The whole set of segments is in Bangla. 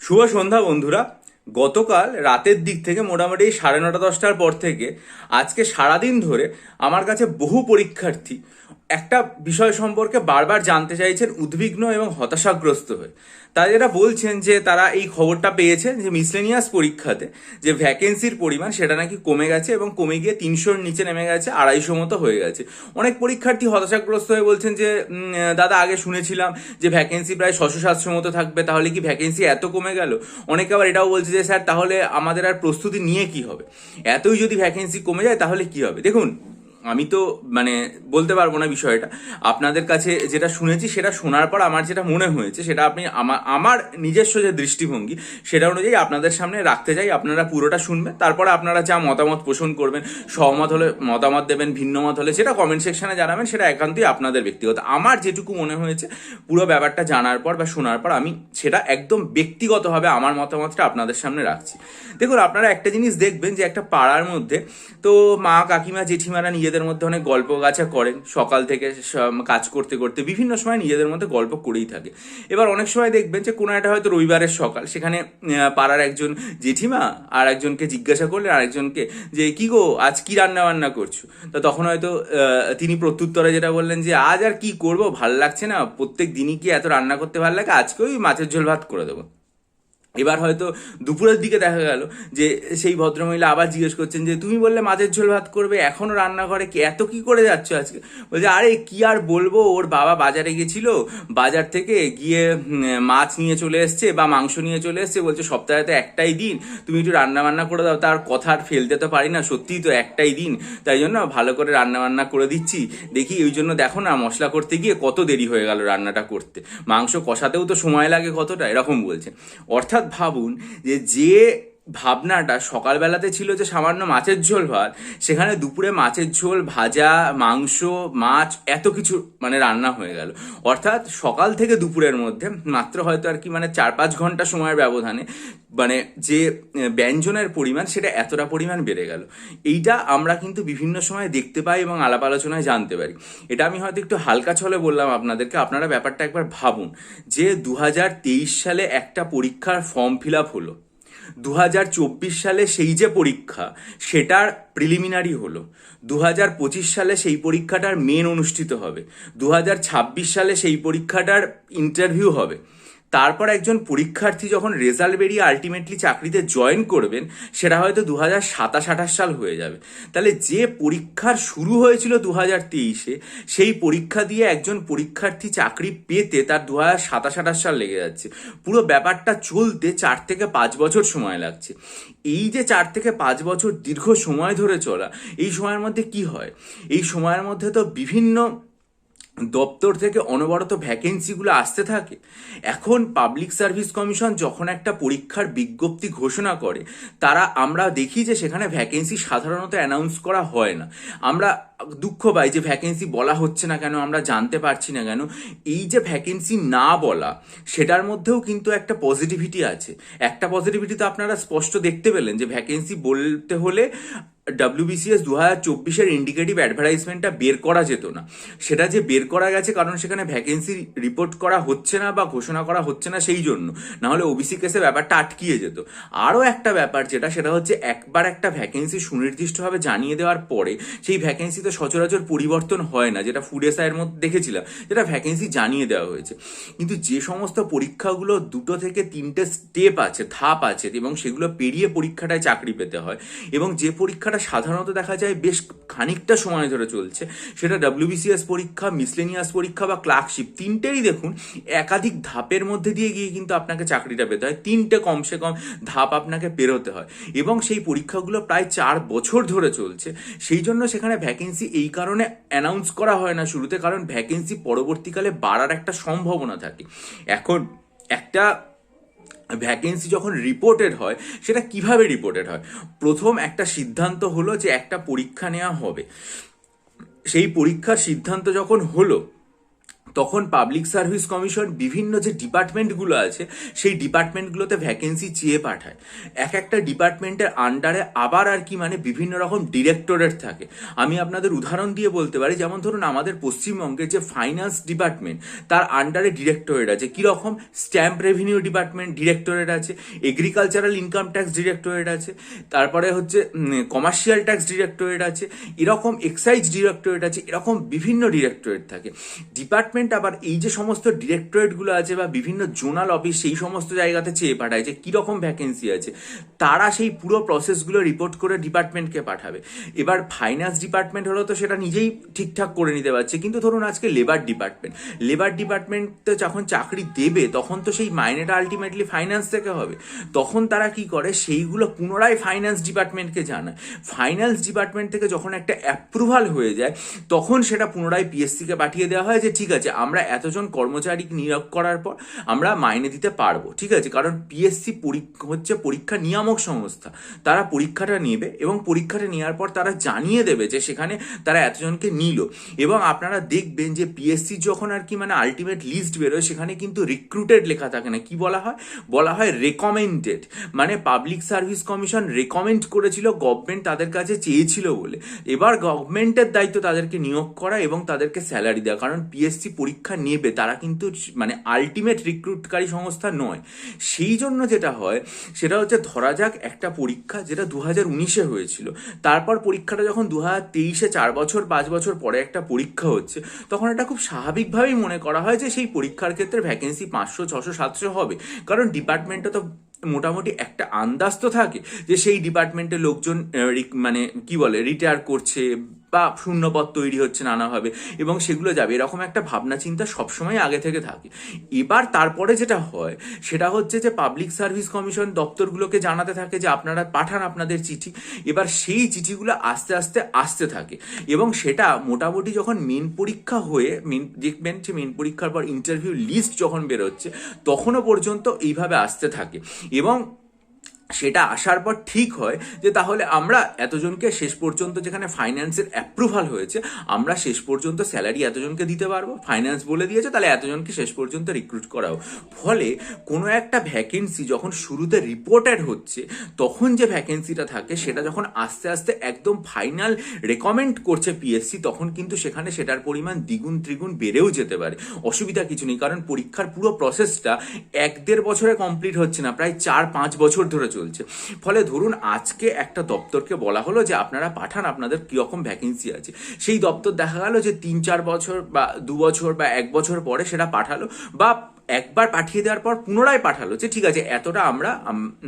শুভ সন্ধ্যা বন্ধুরা। গতকাল রাতের দিক থেকে মোটামুটি সাড়ে নটা, দশটার পর থেকে আজকে সারাদিন ধরে আমার কাছে বহু পরীক্ষার্থী একটা বিষয় সম্পর্কে বারবার জানতে চাইছেন, উদ্বিগ্ন এবং হতাশাগ্রস্ত হয়ে। তারা যেটা বলছেন যে তারা এই খবরটা পেয়েছেন যে মিসলেনিয়াস পরীক্ষাতে যে ভ্যাকেন্সির পরিমাণ সেটা নাকি কমে গেছে এবং কমে গিয়ে তিনশোর নিচে নেমে গেছে, আড়াইশো মতো হয়ে গেছে। অনেক পরীক্ষার্থী হতাশাগ্রস্ত হয়ে বলছেন যে দাদা আগে শুনেছিলাম যে ভ্যাকেন্সি প্রায় ছশো, সাতশো মতো থাকবে, তাহলে কি ভ্যাকেন্সি এত কমে গেল? অনেকে আবার এটাও বলছে যে স্যার, তাহলে আমাদের আর প্রস্তুতি নিয়ে কি হবে? এতই যদি ভ্যাকেন্সি কমে যায়, তাহলে কি হবে? দেখুন আমি তো মানে বলতে পারব না বিষয়টা। আপনাদের কাছে যেটা শুনেছি, সেটা শোনার পর আমার যেটা মনে হয়েছে, সেটা আপনি আমার নিজস্ব যে দৃষ্টিভঙ্গি, সেটা অনুযায়ী আপনাদের সামনে রাখতে চাই, আপনারা পুরোটা শুনবেন, তারপরে আপনারা যা মতামত পোষণ করবেন, সহমত হলে মতামত দেবেন, ভিন্ন মত হলে, সেটা কমেন্ট সেকশনে জানাবেন, সেটা একান্তই আপনাদের ব্যক্তিগত। আমার যেটুকু মনে হয়েছে, পুরো ব্যাপারটা জানার পর বা শোনার পর আমি সেটা একদম ব্যক্তিগতভাবে আমার মতামতটা আপনাদের সামনে রাখছি। দেখুন, আপনারা একটা জিনিস দেখবেন যে, একটা পাড়ার মধ্যে তো মা কাকিমা, জেঠিমারা নিজেদের মধ্যে অনেক গল্প গাছা করেন, সকাল থেকে কাজ করতে করতে। বিভিন্ন সময় নিজেদের মধ্যে গল্প করেই থাকে। এবার অনেক সময় দেখবেন যে, কোনো একটা হয়তো রবিবারের সকাল, সেখানে পাড়ার একজন জেঠিমা আর একজনকে জিজ্ঞাসা করলেন আরেকজনকে যে, কি গো, আজ কি রান্না বান্না করছ? তো তখন হয়তো তিনি প্রত্যুত্তরে যেটা বললেন যে, আজ আর কি করব? ভালো লাগছে না। প্রত্যেক দিনই কি এত রান্না করতে ভালো লাগে? আজকে ওই মাছের ঝোল ভাত করে দেবো। এবার হয়তো দুপুরের দিকে দেখা গেল যে সেই ভদ্রমহিলা আবার জিজ্ঞেস করছেন যে, তুমি বললে মাছের ঝোল ভাত করবে, এখনও রান্নাঘরে কি এত কি করে যাচ্ছ আজকে? বলছে, আরে, কি আর বলব, ওর বাবা বাজারে গেছিল, বাজার থেকে গিয়ে মাছ নিয়ে চলে এসছে বা মাংস নিয়ে চলে এসছে, বলছে, সপ্তাহে তো একটাই দিন, তুমি একটু রান্না বান্না করে দাও। তার কথা আর ফেলতে তো পারি না, সত্যিই তো একটাই দিন, তাই জন্য ভালো করে রান্না বান্না করে দিচ্ছি। দেখি ওই জন্য দেখো না, মশলা করতে গিয়ে কত দেরি হয়ে গেল রান্নাটা করতে। মাংস কষাতেও তো সময় লাগে কতটা, এরকম বলছে। অর্থাৎ ভাবুন যে যে ভাবনাটা সকালবেলাতে ছিল যে সামান্য মাছের ঝোল ভাত। সেখানে দুপুরে মাছের ঝোল, ভাজা, মাংস, মাছ, এত কিছু মানে রান্না হয়ে গেল। অর্থাৎ সকাল থেকে দুপুরের মধ্যে, মাত্র হয়তো আর কি মানে চার পাঁচ ঘণ্টা সময়ের ব্যবধানে মানে যে ব্যঞ্জনের পরিমাণ, সেটা এতটা পরিমাণ বেড়ে গেল। এইটা আমরা কিন্তু বিভিন্ন সময় দেখতে পাই এবং আলাপ আলোচনায় জানতে পারি। এটা আমি হয়তো একটু হালকা ছলে বললাম আপনাদেরকে, আপনারা ব্যাপারটা একবার ভাবুন যে দু হাজার তেইশ সালে একটা পরীক্ষার ফর্ম ফিল আপ হলো। দু হাজার চব্বিশ সালে সেই যে পরীক্ষা, সেটার প্রিলিমিনারি হলো। দু হাজার পঁচিশ সালে সেই পরীক্ষাটার মেন অনুষ্ঠিত হবে। দু হাজার ছাব্বিশ সালে সেই পরীক্ষাটার ইন্টারভিউ হবে। তারপর একজন পরীক্ষার্থী যখন রেজাল্ট বেরিয়ে আলটিমেটলি চাকরিতে জয়েন করবেন, সেটা হয়তো দু হাজার সাতাশ, আঠাশ সাল হয়ে যাবে। তাহলে যে পরীক্ষার শুরু হয়েছিল দু হাজার তেইশে, সেই পরীক্ষা দিয়ে একজন পরীক্ষার্থী চাকরি পেতে তার দু হাজার সাতাশ, আঠাশ সাল লেগে যাচ্ছে। পুরো ব্যাপারটা চলতে চার থেকে পাঁচ বছর সময় লাগছে। এই যে চার থেকে পাঁচ বছর দীর্ঘ সময় ধরে চলা, এই সময়ের মধ্যে কি হয়? এই সময়ের মধ্যে তো বিভিন্ন দপ্তর থেকে অনবরত ভ্যাকেন্সিগুলো আসতে থাকে। এখন পাবলিক সার্ভিস কমিশন যখন একটা পরীক্ষার বিজ্ঞপ্তি ঘোষণা করে, তারা আমরা দেখি যে সেখানে ভ্যাকেন্সি সাধারণত অ্যানাউন্স করা হয় না। আমরা দুঃখ পাই যে ভ্যাকেন্সি বলা হচ্ছে না কেন, আমরা জানতে পারছি না কেন। এই যে ভ্যাকেন্সি না বলা, সেটার মধ্যেও কিন্তু একটা পজিটিভিটি আছে। একটা পজিটিভিটি তো আপনারা স্পষ্ট দেখতে পেলেন যে ভ্যাকেন্সি বলতে হলে ডাব্লিউবিসিএস দু হাজার চব্বিশের ইন্ডিকেটিভ অ্যাডভার্টাইজমেন্টটা বের করা যেত না। সেটা যে বের করা গেছে কারণ সেখানে ভ্যাকেন্সি রিপোর্ট করা হচ্ছে না বা ঘোষণা করা হচ্ছে না সেই জন্য। না হলে ওবিসি কেসে ব্যাপারটা আটকিয়ে যেত। আরও একটা ব্যাপার যেটা, সেটা হচ্ছে একবার একটা ভ্যাকেন্সি সুনির্দিষ্টভাবে জানিয়ে দেওয়ার পরে সেই ভ্যাকেন্সিতে সচরাচর পরিবর্তন হয় না, যেটা ফুড এসআইয়ের মধ্যে দেখেছিলাম, যেটা ভ্যাকেন্সি জানিয়ে দেওয়া হয়েছে। কিন্তু যে সমস্ত পরীক্ষাগুলো দুটো থেকে তিনটে স্টেপ আছে, ধাপ আছে এবং সেগুলো পেরিয়ে পরীক্ষাটায় চাকরি পেতে হয় এবং যে পরীক্ষাটা সাধারণত দেখা যায় বেশ খানিকটা সময় ধরে চলছে। সেটা ডাব্লিউবিসিএস পরীক্ষা মিসলেনিয়াস পরীক্ষা বা ক্লার্কশিপ তিনটেই দেখুন, একাধিক ধাপের মধ্যে দিয়ে গিয়ে কিন্তু আপনাকে চাকরিটা পেতে হয়। তিনটে কমসে কম ধাপ আপনাকে পেরোতে হয়। এবং সেই পরীক্ষাগুলো প্রায় চার বছর ধরে চলছে। সেই জন্য সেখানে ভ্যাকেন্সি এই কারণে অ্যানাউন্স করা হয় না শুরুতে, কারণ ভ্যাকেন্সি পরবর্তীকালে বাড়ার একটা সম্ভাবনা থাকে। এখন একটা ভ্যাকেন্সি যখন রিপোর্টেড হয়, সেটা কীভাবে রিপোর্টেড হয়? প্রথম একটা সিদ্ধান্ত হলো যে একটা পরীক্ষা নেওয়া হবে। সেই পরীক্ষার সিদ্ধান্ত যখন হলো তখন পাবলিক সার্ভিস কমিশন বিভিন্ন যে ডিপার্টমেন্টগুলো আছে, সেই ডিপার্টমেন্টগুলোতে ভ্যাকেন্সি চেয়ে পাঠায়। এক একটা ডিপার্টমেন্টের আন্ডারে আবার আর কি মানে বিভিন্ন রকম ডিরেক্টরেট থাকে। আমি আপনাদের উদাহরণ দিয়ে বলতে পারি, যেমন ধরুন আমাদের পশ্চিমবঙ্গের যে ফাইন্যান্স ডিপার্টমেন্ট তার আন্ডারে ডিরেক্টরেট আছে। কীরকম? স্ট্যাম্প রেভিনিউ ডিপার্টমেন্ট ডিরেক্টরেট আছে এগ্রিকালচারাল ইনকাম ট্যাক্স ডিরেক্টরেট আছে, তারপরে হচ্ছে কমার্শিয়াল ট্যাক্স ডিরেক্টরেট আছে, এরকম এক্সাইজ ডিরেক্টরেট আছে, এরকম বিভিন্ন ডিরেক্টরেট থাকে। ডিপার্টমেন্ট আবার এই যে সমস্ত ডিরেক্টরেটগুলো আছে বা বিভিন্ন জোনাল অফিস সেই সমস্ত জায়গাতে চেয়ে পাঠায় যে কীরকম ভ্যাকেন্সি আছে, তারা সেই পুরো প্রসেসগুলো রিপোর্ট করে ডিপার্টমেন্টকে পাঠাবে। এবার ফাইন্যান্স ডিপার্টমেন্ট হলো তো সেটা নিজেই ঠিকঠাক করে নিতে পারছে। কিন্তু ধরুন আজকে লেবার ডিপার্টমেন্ট লেবার ডিপার্টমেন্ট তো যখন চাকরি দেবে, তখন তো সেই মাইনেটা আলটিমেটলি ফাইন্যান্স থেকে হবে। তখন তারা কি করে? সেইগুলো পুনরায় ফাইন্যান্স ডিপার্টমেন্টকে জানায়। ফাইন্যান্স ডিপার্টমেন্ট থেকে যখন একটা অ্যাপ্রুভাল হয়ে যায়, তখন সেটা পুনরায় পিএসসিকে পাঠিয়ে দেওয়া হয় যে, ঠিক আছে আমরা এতজন কর্মচারী নিয়োগ করার পর আমরা মাইনে দিতে পারব, ঠিক আছে? কারণ পিএসসি পরীক্ষা হচ্ছে পরীক্ষা নিয়ামক সংস্থা। তারা পরীক্ষাটা নেবে এবং পরীক্ষাটা নেওয়ার পর তারা জানিয়ে দেবে যে সেখানে তারা এতজনকে নিল। এবং আপনারা দেখবেন যে পিএসসি যখন আর কি মানে আলটিমেট লিস্ট বেরোয়, সেখানে কিন্তু রিক্রুটেড লেখা থাকে না। কি বলা হয়? বলা হয় রেকমেন্ডেড মানে পাবলিক সার্ভিস কমিশন রেকমেন্ড করেছিল গভর্নমেন্ট তাদের কাছে চেয়েছিল বলে। এবার গভর্নমেন্টের দায়িত্ব তাদেরকে নিয়োগ করা এবং তাদেরকে স্যালারি দেওয়া। কারণ পিএসসি পরীক্ষা নেবে তারা কিন্তু মানে আলটিমেট রিক্রুটকারী সংস্থা নয়। সেই জন্য যেটা হয়, সেটা হচ্ছে ধরা যাক একটা পরীক্ষা যেটা দু হাজার উনিশে হয়েছিল। তারপর পরীক্ষাটা যখন দু হাজার তেইশে চার বছর, পাঁচ বছর পরে একটা পরীক্ষা হচ্ছে, তখন এটা খুব স্বাভাবিকভাবেই মনে করা হয় যে সেই পরীক্ষার ক্ষেত্রে ভ্যাকেন্সি পাঁচশো, ছশো, সাতশো হবে। কারণ ডিপার্টমেন্টে তো মোটামুটি একটা আন্দাজ তো থাকে যে সেই ডিপার্টমেন্টে লোকজন মানে কি বলে রিটায়ার করছে বা শূন্যপদ তৈরি হচ্ছে নানাভাবে এবং সেগুলো যাবে। এরকম একটা ভাবনা, চিন্তা সবসময় আগে থেকে থাকে। এবার তারপরে যেটা হয়, সেটা হচ্ছে যে পাবলিক সার্ভিস কমিশন দপ্তরগুলোকে জানাতে থাকে যে আপনারা পাঠান আপনাদের চিঠি। এবার সেই চিঠিগুলো আস্তে আস্তে আসতে থাকে এবং সেটা মোটামুটি যখন মেন পরীক্ষা হয়ে মেন দেখবেন যে মেন পরীক্ষার পর ইন্টারভিউ লিস্ট যখন বেরোচ্ছে, তখনও পর্যন্ত এইভাবে আসতে থাকে এবং সেটা আসার পর ঠিক হয় যে তাহলে আমরা এতজনকে শেষ পর্যন্ত যেখানে ফাইন্যান্সের অ্যাপ্রুভাল হয়েছে, আমরা শেষ পর্যন্ত স্যালারি এতজনকে দিতে পারব। ফাইন্যান্স বলে দিয়েছে, তাহলে এতজনকে শেষ পর্যন্ত রিক্রুট করাও। ফলে কোনো একটা ভ্যাকেন্সি যখন শুরুতে রিপোর্টেড হচ্ছে, তখন যে ভ্যাকেন্সিটা থাকে, সেটা যখন আস্তে আস্তে একদম ফাইনাল রেকমেন্ড করছে পিএসসি তখন কিন্তু সেখানে সেটার পরিমাণ দ্বিগুণ ত্রিগুণ বেড়েও যেতে পারে। অসুবিধা কিছু নেই, কারণ পরীক্ষার পুরো প্রসেসটা এক দেড় বছরে কমপ্লিট হচ্ছে না, প্রায় চার পাঁচ বছর ধরে চলছে। ফলে ধরুন, আজকে একটা দপ্তরকে বলা হলো যে আপনারা পাঠান, আপনাদের কীরকম ভ্যাকেন্সি আছে। সেই দপ্তর দেখা গেল যে তিন, চার বছর বা দু বছর বা এক বছর পরে সেটা পাঠালো বা একবার পাঠিয়ে দেওয়ার পর পুনরায় পাঠালো যে ঠিক আছে, এতটা আমরা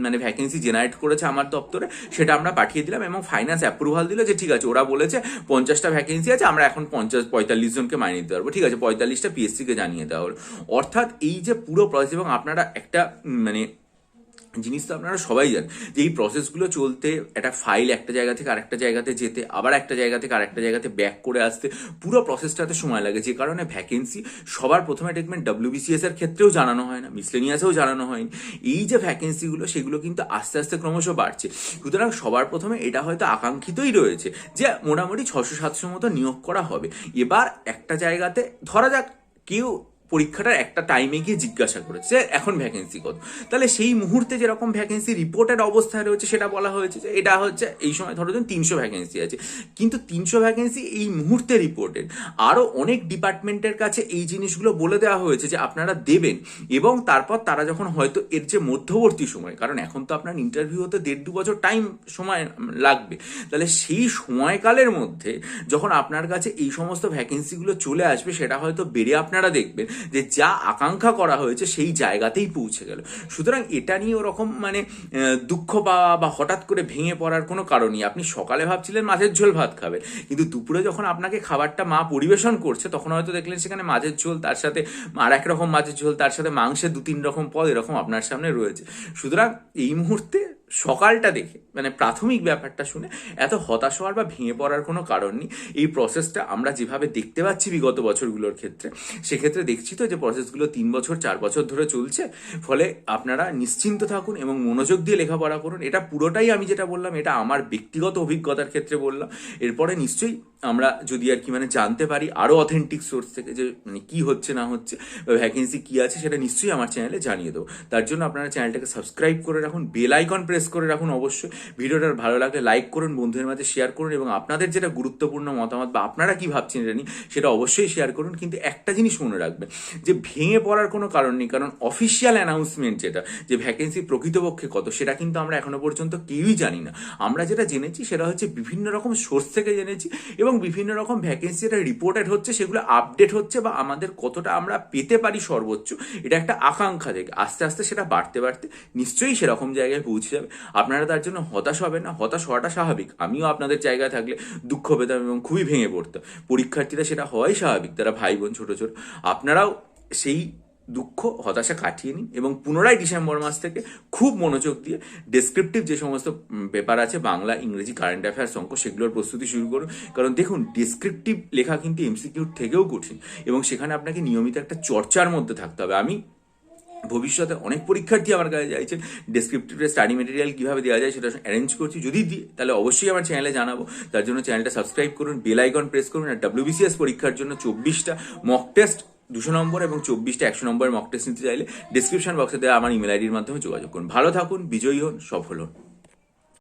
মানে ভ্যাকেন্সি জেনারেট করেছে আমার দপ্তরে, সেটা আমরা পাঠিয়ে দিলাম এবং ফাইন্যান্স অ্যাপ্রুভাল দিল যে ঠিক আছে, ওরা বলেছে পঞ্চাশটা ভ্যাকেন্সি আছে, আমরা এখন পঞ্চাশ, পঁয়তাল্লিশ জনকে মাইনে দিতে পারব। ঠিক আছে, পঁয়তাল্লিশটা পিএসসিকে জানিয়ে দেওয়া হলো। অর্থাৎ এই যে পুরো প্রসেস এবং আপনারা একটা মানে জিনিস তো আপনারা সবাই জানেন যে এই প্রসেসগুলো চলতে একটা ফাইল একটা জায়গা থেকে আরেকটা জায়গাতে যেতে, আবার একটা জায়গা থেকে আরেকটা জায়গাতে ব্যাক করে আসতে পুরো প্রসেসটাতে সময় লাগে। যে কারণে ভ্যাকেন্সি সবার প্রথমে দেখবেন ডাব্লিউবিসিএস এর ক্ষেত্রেও জানানো হয় না মিসলেনিয়াসেও জানানো হয়নি। এই যে ভ্যাকেন্সিগুলো সেগুলো কিন্তু আস্তে আস্তে ক্রমশ বাড়ছে। সুতরাং সবার প্রথমে এটা হয়তো আকাঙ্ক্ষিতই রয়েছে যে মোটামুটি ছশো সাতশো মতো নিয়োগ করা হবে। এবার একটা জায়গাতে ধরা যাক, কেউ পরীক্ষাটার একটা টাইমে গিয়ে জিজ্ঞাসা করেছে, এখন ভ্যাকেন্সি কত? তাহলে সেই মুহূর্তে যেরকম ভ্যাকেন্সি রিপোর্টেড অবস্থায় রয়েছে সেটা বলা হয়েছে যে, এটা হচ্ছে, এই সময় ধরো ধরুন তিনশো ভ্যাকেন্সি আছে। কিন্তু তিনশো ভ্যাকেন্সি এই মুহূর্তে রিপোর্টেড আরও অনেক ডিপার্টমেন্টের কাছে এই জিনিসগুলো বলে দেওয়া হয়েছে যে, আপনারা দেবেন। এবং তারপর তারা যখন হয়তো এর যে মধ্যবর্তী সময়, কারণ এখন তো আপনার ইন্টারভিউ হতে দেড় দু বছর টাইম সময় লাগবে, তাহলে সেই সময়কালের মধ্যে যখন আপনার কাছে এই সমস্ত ভ্যাকেন্সিগুলো চলে আসবে, সেটা হয়তো বেড়ে আপনারা দেখবেন। যে যা আকাঙ্ক্ষা করা হয়েছে সেই জায়গাতেই পৌঁছে গেল। সুতরাং এটা নিয়ে ওরকম মানে দুঃখ পাওয়া বা হঠাৎ করে ভেঙে পড়ার কোনো কারণই আপনি সকালে ভাবছিলেন মাছের ঝোল ভাত খাবেন, কিন্তু দুপুরে যখন আপনাকে খাবারটা মা পরিবেশন করছে, তখন হয়তো দেখলেন সেখানে মাছের ঝোল, তার সাথে আর এক রকম মাছের ঝোল, তার সাথে মাংসের দু তিন রকম পদ এরকম আপনার সামনে রয়েছে। সুতরাং এই মুহূর্তে সকালটা দেখে মানে প্রাথমিক ব্যাপারটা শুনে এত হতাশ হওয়ার বা ভেঙে পড়ার কোনো কারণ নেই। এই প্রসেসটা আমরা যেভাবে দেখতে পাচ্ছি বিগত বছরগুলোর ক্ষেত্রে, সেক্ষেত্রে দেখছি তো যে প্রসেসগুলো তিন বছর, চার বছর ধরে চলছে। ফলে আপনারা নিশ্চিন্ত থাকুন এবং মনোযোগ দিয়ে লেখাপড়া করুন। এটা পুরোটাই আমি যেটা বললাম, এটা আমার ব্যক্তিগত অভিজ্ঞতার ক্ষেত্রে বললাম। এরপরে নিশ্চয়ই আমরা যদি আর কি মানে জানতে পারি আরও অথেন্টিক সোর্স থেকে যে মানে কী হচ্ছে, না হচ্ছে, বা ভ্যাকেন্সি কী আছে, সেটা নিশ্চয়ই আমার চ্যানেলে জানিয়ে দেবো। তার জন্য আপনারা চ্যানেলটাকে সাবস্ক্রাইব করে রাখুন বেল আইকন প্রেস করে রাখুন অবশ্যই। ভিডিওটা ভালো লাগলে লাইক করুন, বন্ধুদের মাঝে শেয়ার করুন এবং আপনাদের যেটা গুরুত্বপূর্ণ মতামত বা আপনারা কি ভাবছেন এটা সেটা অবশ্যই শেয়ার করুন। কিন্তু একটা জিনিস মনে রাখবেন, যে ভেঙে পড়ার কোনো কারণ নেই, কারণ অফিসিয়াল অ্যানাউন্সমেন্ট যেটা, যে ভ্যাকেন্সি প্রকৃতপক্ষে কত, সেটা কিন্তু আমরা এখনও পর্যন্ত কেউই জানি না। আমরা যেটা জেনেছি, সেটা হচ্ছে বিভিন্ন রকম সোর্স থেকে জেনেছি এবং বিভিন্ন রকম ভ্যাকেন্সি যেটা রিপোর্টেড হচ্ছে, সেগুলো আপডেট হচ্ছে বা আমাদের কতটা আমরা পেতে পারি সর্বোচ্চ, এটা একটা আকাঙ্ক্ষা থেকে আস্তে আস্তে সেটা বাড়তে বাড়তে নিশ্চয়ই সেরকম জায়গায় পৌঁছে যাবে। আপনারা তার জন্য হতাশ হবেন না, হতাশ হওয়াটা স্বাভাবিক। আমিও আপনাদের জায়গায় থাকলে দুঃখ পেতাম এবং খুবই ভেঙে পড়তাম। পরীক্ষার্থীরা সেটা হওয়াই স্বাভাবিক, তারা ভাই বোন ছোটো ছোটো। আপনারাও সেই দুঃখ, হতাশা কাটিয়ে নিন এবং পুনরায় ডিসেম্বর মাস থেকে খুব মনোযোগ দিয়ে ডেসক্রিপটিভ যে সমস্ত পেপার আছে, বাংলা, ইংরেজি কারেন্ট অ্যাফেয়ার্স অঙ্ক, সেগুলোর প্রস্তুতি শুরু করুন। কারণ দেখুন ডেসক্রিপটিভ লেখা কিন্তু এমসিকিউর থেকেও কঠিন এবং সেখানে আপনাকে নিয়মিত একটা চর্চার মধ্যে থাকতে হবে। আমি ভবিষ্যতে অনেক পরীক্ষার্থী আমার কাছে চাইছেন ডেসক্রিপটিভ স্টাডি মেটেরিয়াল কীভাবে দেওয়া যায় সেটা অ্যারেঞ্জ করছি। যদি দিই তাহলে অবশ্যই আমার চ্যানেলে জানাব। তার জন্য চ্যানেলটা সাবস্ক্রাইব করুন বেল আইকন প্রেস করুন আর ডাব্লিউবিসিএস পরীক্ষার জন্য চব্বিশটা মক টেস্ট দুশো নম্বর এবং চব্বিশটা একশো নম্বরের মক টেস্ট নিতে চাইলে ডিসক্রিপশন বক্সে দেওয়া আমার ইমেল আইডির মাধ্যমে যোগাযোগ করুন। ভালো থাকুন, বিজয়ী হন, সফল হন।